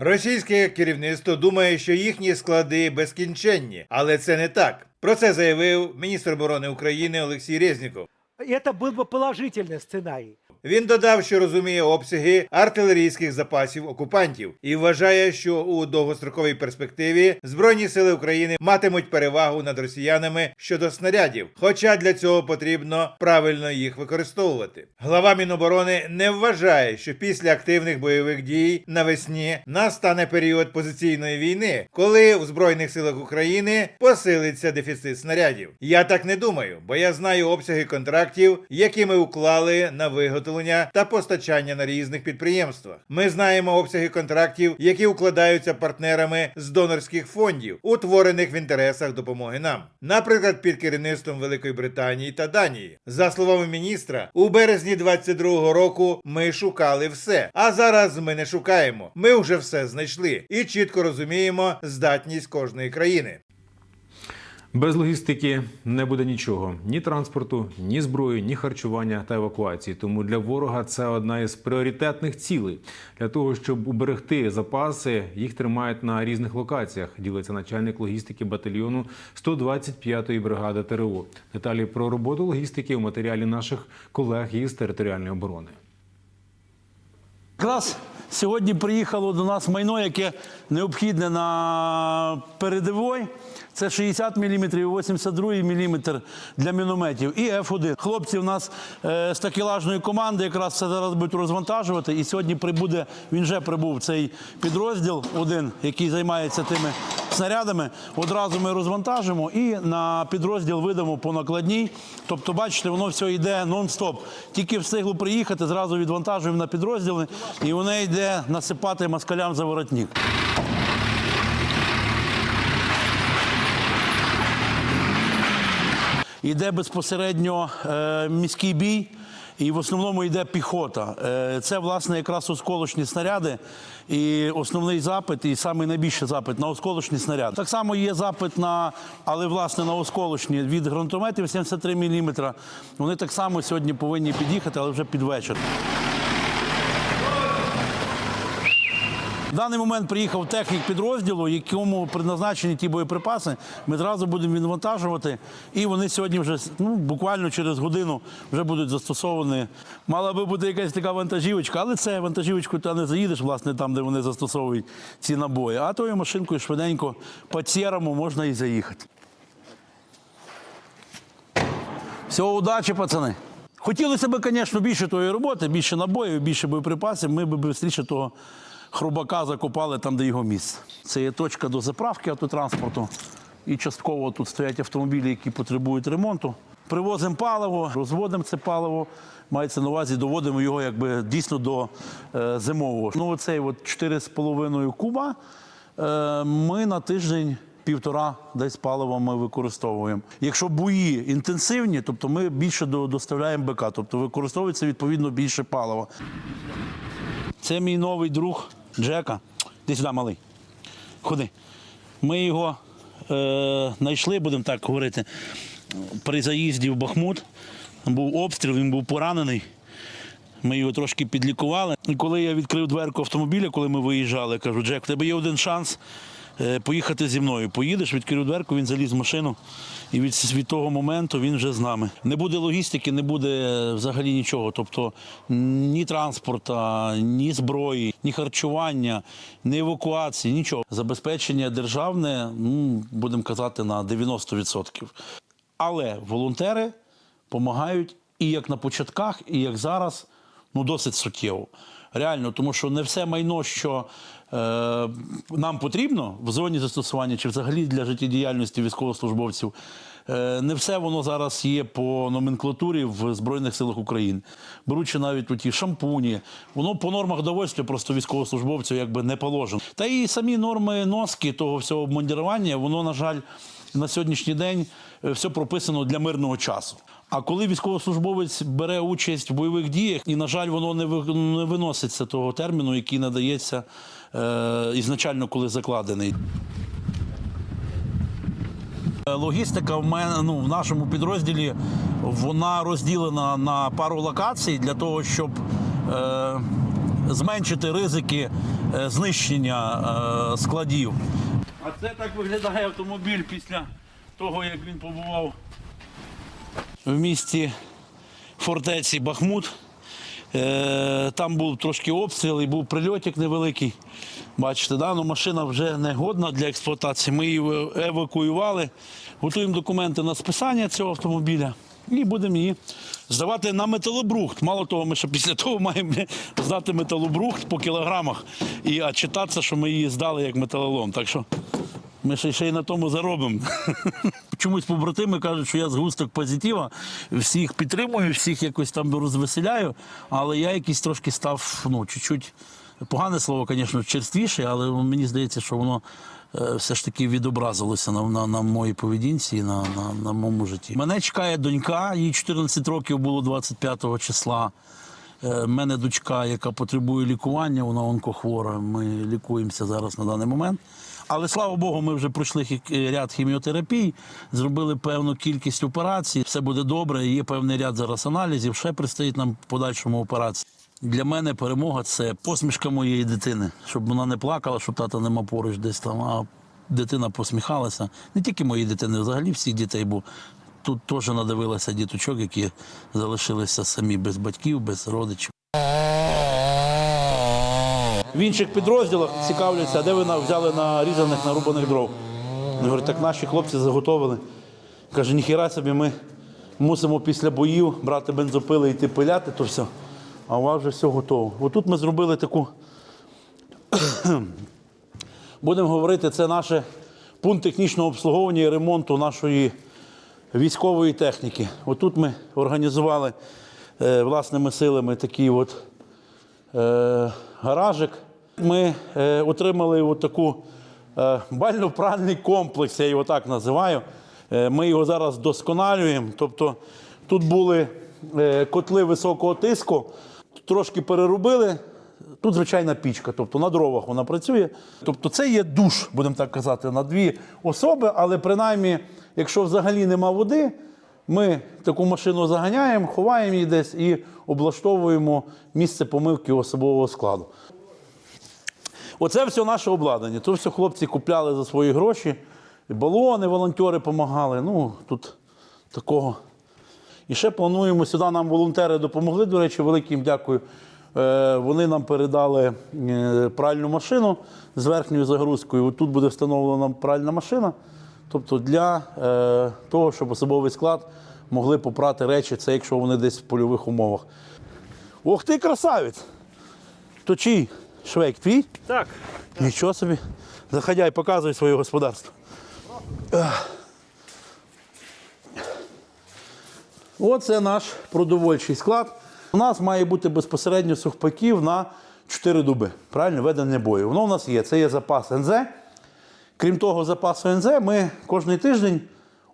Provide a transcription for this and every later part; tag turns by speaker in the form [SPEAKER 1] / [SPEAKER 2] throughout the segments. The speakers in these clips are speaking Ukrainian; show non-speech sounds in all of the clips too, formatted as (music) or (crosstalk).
[SPEAKER 1] Російське керівництво думає, що їхні склади безкінченні, але це не так. Про це заявив міністр оборони України Олексій Резніков.
[SPEAKER 2] Это был бы положительный сценарий.
[SPEAKER 1] Він додав, що розуміє обсяги артилерійських запасів окупантів і вважає, що у довгостроковій перспективі збройні сили України матимуть перевагу над росіянами щодо снарядів, хоча для цього потрібно правильно їх використовувати. Глава Міноборони не вважає, що після активних бойових дій навесні настане період позиційної війни, коли в збройних силах України посилиться дефіцит снарядів. Я так не думаю, бо я знаю обсяги контрактів, які ми уклали на виготовлення та постачання на різних підприємствах. Ми знаємо обсяги контрактів, які укладаються партнерами з донорських фондів, утворених в інтересах допомоги нам, наприклад, під керівництвом Великої Британії та Данії. За словами міністра, у березні 22-го року ми шукали все. А зараз ми не шукаємо. Ми вже все знайшли і чітко розуміємо здатність кожної країни.
[SPEAKER 3] Без логістики не буде нічого: ні транспорту, ні зброї, ні харчування та евакуації. Тому для ворога це одна із пріоритетних цілей. Для того щоб уберегти запаси, їх тримають на різних локаціях. Ділиться начальник логістики батальйону 125-ї бригади ТРО. Деталі про роботу логістики у матеріалі наших колег із територіальної оборони.
[SPEAKER 4] Якраз сьогодні приїхало до нас майно, яке необхідне на передовій. Це 60 мм і 82 мм для мінометів і F1. Хлопці в нас е, з такелажної команди якраз це зараз будуть розвантажувати. І сьогодні прибуде, він вже прибув цей підрозділ, один, який займається тими снарядами. Одразу ми розвантажимо і на підрозділ видамо по накладній. Тобто, бачите, воно все йде нон-стоп. Тільки встигло приїхати, зразу відвантажуємо на підрозділи, і воно йде насипати москалям за воротник. Йде безпосередньо е, міський бій, і в основному йде піхота. Е, це, власне, якраз осколочні снаряди. І основний запит, і самий найбільший запит на осколочні снаряди. Так само є запит на, але власне на осколочні від гранатометів 73 мм. Вони так само сьогодні повинні під'їхати, але вже під вечір. В даний момент приїхав технік підрозділу, якому предназначені ті боєприпаси. Ми зразу будемо відвантажувати, і вони сьогодні вже ну, буквально через годину вже будуть застосовані. Мала би бути якась така вантажівочка, але це вантажівочку ти не заїдеш, власне, там, де вони застосовують ці набої. А тою машинкою швиденько по сірому можна і заїхати. Всього удачі, пацани. Хотілося б, звісно, більше тої роботи, більше набоїв, більше боєприпасів. Ми б швидше того хрубака закопали там, де його місце. Це є точка до заправки автотранспорту. І частково тут стоять автомобілі, які потребують ремонту. Привозимо паливо, розводимо це паливо. Мається на увазі, доводимо його якби дійсно до е, зимового. Ну, оцей от 4,5 куба е, ми на тиждень півтора десь палива ми використовуємо. Якщо бої інтенсивні, тобто ми більше до- доставляємо БК, тобто використовується відповідно більше палива. Це мій новий друг Джека. Ти сюди, малий. Ходи. Ми його е, знайшли, будемо так говорити, при заїзді в Бахмут. Був обстріл, він був поранений. Ми його трошки підлікували. І коли я відкрив дверку автомобіля, коли ми виїжджали, кажу, Джек, у тебе є один шанс поїхати зі мною. Поїдеш, відкрив дверку, він заліз в машину. І від, від того моменту він вже з нами. Не буде логістики, не буде е, взагалі нічого. Тобто ні транспорту, ні зброї, ні харчування, ні евакуації, нічого. Забезпечення державне, ну, будемо казати, на 90%. Але волонтери допомагають і як на початках, і як зараз, ну досить суттєво. Реально, тому що не все майно, що е, нам потрібно в зоні застосування чи взагалі для життєдіяльності військовослужбовців, е, не все воно зараз є по номенклатурі в Збройних силах України. Беручи навіть у ті шампуні, воно по нормах довольства просто військовослужбовців якби не положено. Та і самі норми носки того всього обмундірування, воно, на жаль, на сьогоднішній день е, все прописано для мирного часу. А коли військовослужбовець бере участь в бойових діях, і, на жаль, воно не не виноситься того терміну, який надається е, ізначально, коли закладений. Е, Логістика в мене ну, в нашому підрозділі вона розділена на пару локацій для того, щоб е, зменшити ризики е, знищення е, складів. А це так виглядає автомобіль після того, як він побував в місті фортеці Бахмут. Е, Там був трошки обстріл і був прильотик невеликий. Бачите, да? ну, машина вже не годна для експлуатації. Ми її евакуювали, готуємо документи на списання цього автомобіля і будемо її здавати на металобрухт. Мало того, ми ще після того маємо (laughs) здати металобрухт по кілограмах і читатися, що ми її здали як металолом. Так що ми ще, ще й на тому заробимо. (laughs) Чомусь побратими кажуть, що я згусток позитива, всіх підтримую, всіх якось там розвеселяю, але я якийсь трошки став, ну, чуть-чуть, погане слово, звісно, черствіше, але мені здається, що воно е, все ж таки відобразилося на, на, на моїй поведінці і на, на, на моєму житті. Мене чекає донька, їй 14 років було 25 числа. У мене дочка, яка потребує лікування, вона онкохвора. Ми лікуємося зараз на даний момент. Але слава Богу, ми вже пройшли хі- ряд хіміотерапій, зробили певну кількість операцій. Все буде добре. Є певний ряд зараз аналізів. Ще предстоїть нам в подальшому операції. Для мене перемога це посмішка моєї дитини, щоб вона не плакала, що тата нема поруч десь там, а дитина посміхалася. Не тільки моїй дитини, взагалі всіх дітей, бо тут теж надивилася діточок, які залишилися самі без батьків, без родичів. В інших підрозділах цікавляться, а де ви на- взяли нарізаних нарубаних дров. Я говорю, так наші хлопці заготовили. Каже, ніхіра собі ми мусимо після боїв брати бензопили і йти пиляти, то все. А у вас вже все готово. Отут ми зробили таку. (coughs) Будемо говорити, це наш пункт технічного обслуговування і ремонту нашої військової техніки. Отут ми організували е, власними силами такий от е, гаражик. Ми е, отримали от таку е, бально-пральний комплекс, я його так називаю. Е, ми його зараз досконалюємо. Тобто тут були е, котли високого тиску, трошки переробили. Тут звичайна пічка, тобто на дровах вона працює. Тобто це є душ, будемо так казати, на дві особи, але принаймні, якщо взагалі нема води, ми таку машину заганяємо, ховаємо її десь і облаштовуємо місце помивки особового складу. Оце все наше обладнання. То все хлопці купляли за свої гроші. Балони, волонтери допомагали. Ну, тут такого. І ще плануємо сюди. Нам волонтери допомогли. До речі, велике їм дякую. Е, Вони нам передали е, пральну машину з верхньою загрузкою. Тут буде встановлена пральна машина. Тобто для е, того, щоб особовий склад могли попрати речі, це якщо вони десь в польових умовах. Ох ти, красавець! То чий швейк твій?
[SPEAKER 2] Так,
[SPEAKER 4] Нічого собі. Заходяй, показуй своє господарство. Оце наш продовольчий склад. У нас має бути безпосередньо сухпаків на 4 дуби. Правильно, ведення бою. Воно у нас є. Це є запас НЗ. Крім того, запасу НЗ ми кожен тиждень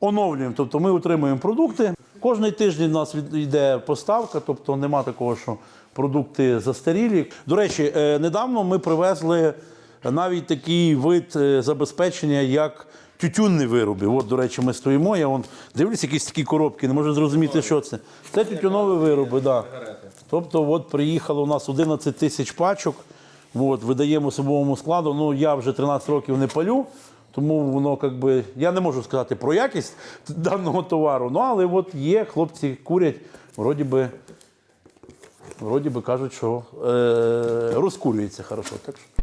[SPEAKER 4] оновлюємо. Тобто ми утримуємо продукти. Кожний тиждень у нас йде поставка, тобто нема такого, що продукти застарілі. До речі, е, недавно ми привезли навіть такий вид е, забезпечення, як тютюнні вироби. От, до речі, ми стоїмо. Я вон дивлюсь, якісь такі коробки, не можу зрозуміти, що це. Це тютюнові вироби, так. Да. Тобто, от приїхало у нас 11 тисяч пачок. От, видаємо особовому складу. Ну, я вже 13 років не палю, тому воно как би. Я не можу сказати про якість даного товару. Ну, але от є, хлопці курять, вроді би, вроді би кажуть, що е, розкурюється хорошо. Так що.